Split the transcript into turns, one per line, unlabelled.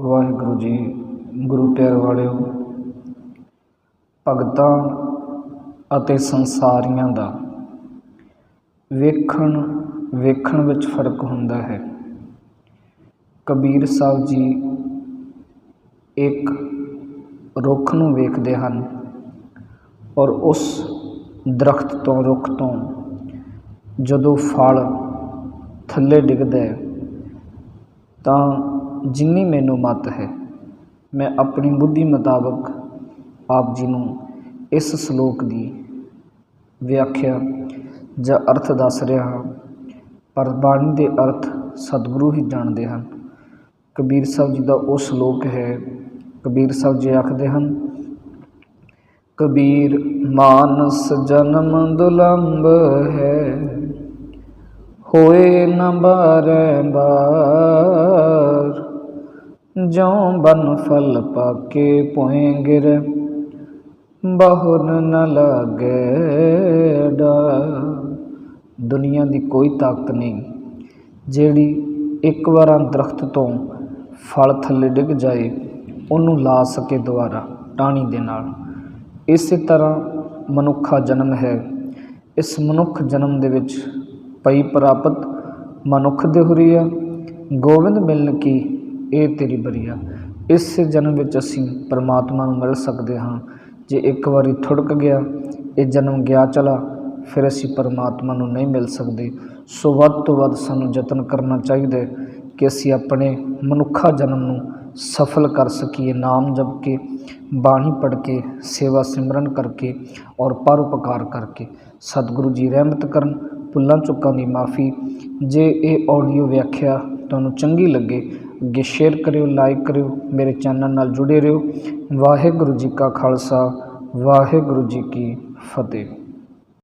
ਵਾਹਿਗੁਰੂ ਜੀ, ਗੁਰੂ ਪਿਆਰ ਵਾਲਿਓ, ਭਗਤਾਂ ਅਤੇ ਸੰਸਾਰੀਆਂ ਦਾ ਵੇਖਣ ਵੇਖਣ ਵਿੱਚ ਫ਼ਰਕ ਹੁੰਦਾ ਹੈ। ਕਬੀਰ ਸਾਹਿਬ ਜੀ ਇੱਕ ਰੁੱਖ ਨੂੰ ਵੇਖਦੇ ਹਨ ਔਰ ਉਸ ਦਰਖਤ ਤੋਂ, ਰੁੱਖ ਤੋਂ ਜਦੋਂ ਫਲ ਥੱਲੇ ਡਿੱਗਦਾ ਤਾਂ ਜਿੰਨੀ ਮੈਨੂੰ ਮੱਤ ਹੈ, ਮੈਂ ਆਪਣੀ ਬੁੱਧੀ ਮੁਤਾਬਕ ਆਪ ਜੀ ਨੂੰ ਇਸ ਸ਼ਲੋਕ ਦੀ ਵਿਆਖਿਆ ਜਾਂ ਅਰਥ ਦੱਸ ਰਿਹਾ ਹਾਂ। ਪਰ ਬਾਣੀ ਦੇ ਅਰਥ ਸਤਿਗੁਰੂ ਹੀ ਜਾਣਦੇ ਹਨ। ਕਬੀਰ ਸਾਹਿਬ ਜੀ ਦਾ ਉਹ ਸ਼ਲੋਕ ਹੈ, ਕਬੀਰ ਸਾਹਿਬ ਜੀ ਆਖਦੇ ਹਨ, ਕਬੀਰ ਮਾਨਸ ਜਨਮ ਦੁਲੰਭ ਹੈ, ਹੋਏ ਨ ਬਾਰੈ ਬਾਰ। ਜਉ ਬਨ ਫਲ ਪਾਕੇ ਪੋਏ ਗਿਰ, ਬਹੁਨ ਨ ਲਾਗੇ ਡਾ ਦੁਨੀਆ ਦੀ ਕੋਈ ਤਾਕਤ ਨਹੀਂ, ਜਿਹੜੀ ਇੱਕ ਵਾਰਾਂ ਦਰਖਤ ਤੋਂ ਫਲ ਥੱਲੇ ਡਿੱਗ ਜਾਏ, ਉਹਨੂੰ ਲਾ ਸਕੇ ਦੁਬਾਰਾ ਟਾਣੀ ਦੇ ਨਾਲ। ਇਸੇ ਤਰ੍ਹਾਂ ਮਨੁੱਖਾ ਜਨਮ ਹੈ। ਇਸ ਮਨੁੱਖ ਜਨਮ ਦੇ ਵਿੱਚ ਪਈ ਪ੍ਰਾਪਤ ਮਨੁੱਖ ਦੇ ਹੁਰੀਆ ਗੋਬਿੰਦ ਮਿਲਨ ਕੀ ਇਹ ਤੇਰੀ ਬਰੀਆ। ਇਸ ਜਨਮ ਵਿੱਚ ਅਸੀਂ ਪਰਮਾਤਮਾ ਨੂੰ ਮਿਲ ਸਕਦੇ ਹਾਂ। ਜੇ ਇੱਕ ਵਾਰੀ ਥੁੜਕ ਗਿਆ, ਇਹ ਜਨਮ ਗਿਆ ਚਲਾ, ਫਿਰ ਅਸੀਂ ਪਰਮਾਤਮਾ ਨੂੰ ਨਹੀਂ ਮਿਲ ਸਕਦੇ। ਸੋ ਵੱਧ ਤੋਂ ਵੱਧ ਸਾਨੂੰ ਯਤਨ ਕਰਨਾ ਚਾਹੀਦਾ ਹੈ ਕਿ ਅਸੀਂ ਆਪਣੇ ਮਨੁੱਖਾ ਜਨਮ ਨੂੰ ਸਫਲ ਕਰ ਸਕੀਏ, ਨਾਮ ਜਪ ਕੇ, ਬਾਣੀ ਪੜ੍ਹ ਕੇ, ਸੇਵਾ ਸਿਮਰਨ ਕਰਕੇ ਔਰ ਪਰਉਪਕਾਰ ਕਰਕੇ। ਸਤਿਗੁਰੂ ਜੀ ਰਹਿਮਤ ਕਰਨ, ਭੁੱਲਾਂ ਚੁੱਕਾਂ ਦੀ ਮਾਫੀ। ਜੇ ਇਹ ਆਡੀਓ ਵਿਆਖਿਆ ਤੁਹਾਨੂੰ ਚੰਗੀ ਲੱਗੇ ਅੱਗੇ ਸ਼ੇਅਰ ਕਰਿਓ ਲਾਈਕ ਕਰਿਓ, ਮੇਰੇ ਚੈਨਲ ਨਾਲ ਜੁੜੇ ਰਹੋ। ਵਾਹਿਗੁਰੂ ਜੀ ਕਾ ਖਾਲਸਾ, ਵਾਹਿਗੁਰੂ ਜੀ ਕੀ ਫਤਿਹ।